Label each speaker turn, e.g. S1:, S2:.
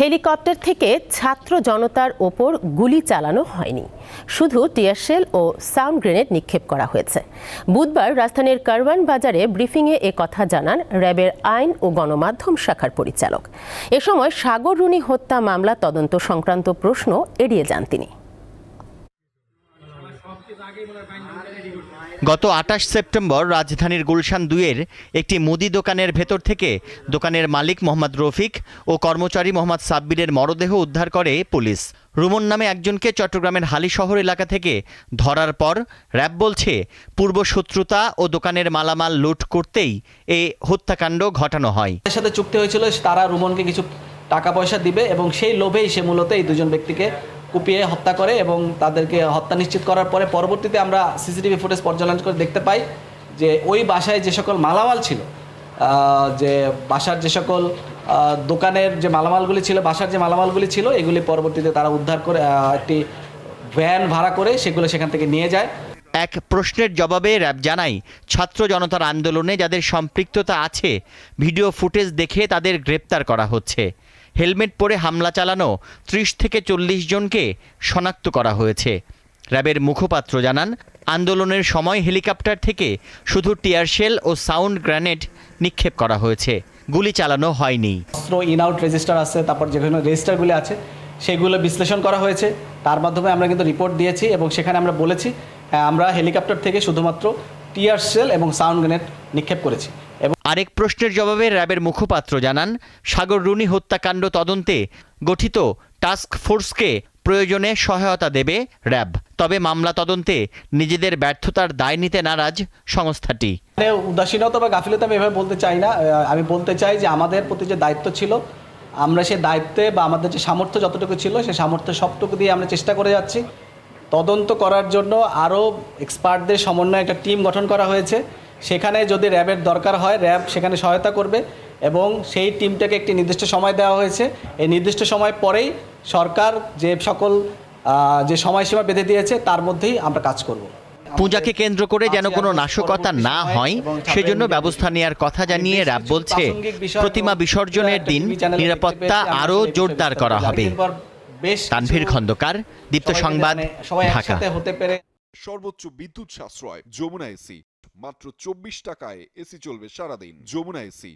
S1: Helicopter থেকে ছাত্র জনতার ওপর গুলি চালানো হয়নি। শুধু টিয়ারশেল ও সাউন্ড গ্রেনেড নিক্ষেপ করা হয়েছে। বুধবার রাজধানীর কারওয়ান বাজারে ব্রিফিংয়ে এ কথা জানান র্যাবের আইন ও গণমাধ্যম শাখার পরিচালক। এ সময় সাগর রুনি হত্যা মামলা তদন্ত সংক্রান্ত প্রশ্ন এড়িয়ে যান তিনি।
S2: গত আটাশ সেপ্টেম্বর রাজধানীর গুলশান দুয়ের একটি মুদি দোকানের ভেতর থেকে দোকানের মালিক মোহাম্মদ রফিক ও কর্মচারী মোহাম্মদ সাব্বিরের মরদেহ উদ্ধার করে পুলিশ। রুমন নামে একজনকে চট্টগ্রামের হালি শহর এলাকা থেকে ধরার পর র্যাব বলছে, পূর্ব শত্রুতা ও দোকানের মালামাল লুট করতেই এ হত্যাকাণ্ড ঘটানো হয়।
S3: সাথে চুক্তি হয়েছিল, তারা রুমনকে কিছু টাকা পয়সা দিবে এবং সেই লোভেই সে মূলত এই দুজন ব্যক্তিকে কুপিয়ে হত্যা করে এবং তাদেরকে হত্যা নিশ্চিত করার পরে পরবর্তীতে আমরা সিসিটিভি ফুটেজ পর্যালোচনা করে দেখতে পাই যে ওই বাসায় যে সকল মালামাল ছিল যে বাসার যে সকল দোকানের যে মালামালগুলি ছিল, বাসার যে মালামালগুলি ছিল, এগুলি পরবর্তীতে তারা উদ্ধার করে একটি ভ্যান ভাড়া করে সেগুলো সেখান থেকে নিয়ে যায়।
S2: এক প্রশ্নের জবাবে র্যাব জানায়, ছাত্র জনতার আন্দোলনে যাদের সম্পৃক্ততা আছে, ভিডিও ফুটেজ দেখে তাদের গ্রেপ্তার করা হচ্ছে। হেলমেট পরে হামলা চালানো ত্রিশ থেকে চল্লিশ জনকে শনাক্ত করা হয়েছে। র্যাবের মুখপাত্র জানান, আন্দোলনের সময় হেলিকপ্টার থেকে শুধু টিয়ারশেল ও সাউন্ড গ্রেনেড নিক্ষেপ করা হয়েছে। গুলি চালানো হয়নি।
S3: অস্ত্র ইন আউট রেজিস্টার আছে, তারপর যেখানে রেজিস্টারগুলি আছে, সেগুলো বিশ্লেষণ করা হয়েছে। তার মাধ্যমে আমরা কিন্তু রিপোর্ট দিয়েছি এবং সেখানে আমরা বলেছি আমরা হেলিকপ্টার থেকে শুধুমাত্র টিয়ার সেল এবং সাউন্ড গ্রেনেড নিক্ষেপ করেছি। এবং
S2: আরেক প্রশ্নের জবাবে র্যাবের মুখপাত্র জানান, সাগর রুনি হত্যাকাণ্ড তদন্তে গঠিত টাস্ক ফোর্সকে প্রয়োজনে সহায়তা দেবে র্যাব। তবে মামলা তদন্তে নিজেদের ব্যর্থতার দায় নিতে নারাজ সংস্থাটি।
S3: মানে উদাসীনতা বা গাফিলতা আমি এভাবে বলতে চাই না। আমি বলতে চাই যে আমাদের প্রতি যে দায়িত্ব ছিল, আমরা সেই দায়িত্বে বা আমাদের যে সামর্থ্য যতটুকু ছিল সেই সামর্থ্য সবটুকু দিয়ে আমরা চেষ্টা করে যাচ্ছি। তদন্ত করার জন্য আরও এক্সপার্টদের সমন্বয়ে একটা টিম গঠন করা হয়েছে। সেখানে যদি র্যাবের দরকার হয় র্যাব সেখানে সহায়তা করবে এবং সেই টিমটাকে একটি নির্দিষ্ট সময় দেওয়া হয়েছে। এই নির্দিষ্ট সময় পরেই সরকার যে সকল যে সময়সীমা বেঁধে দিয়েছে তার মধ্যেই আমরা কাজ করব।
S2: পূজাকে কেন্দ্র করে যেন কোনো নাশকতা না হয় সেজন্য ব্যবস্থা নেওয়ার কথা জানিয়ে র্যাব বলছে প্রতিমা বিসর্জনের দিন নিরাপত্তা আরও জোরদার করা হবে। তানভীর খন্দকার দীপ্ত সংবাদ
S3: সবাই
S2: ঢাকা।
S3: হতে পেরে
S4: সর্বোচ্চ বিদ্যুৎ সাশ্রয় যমুনা এসি। মাত্র চব্বিশ টাকায় এসি চলবে সারাদিন। যমুনা এসি।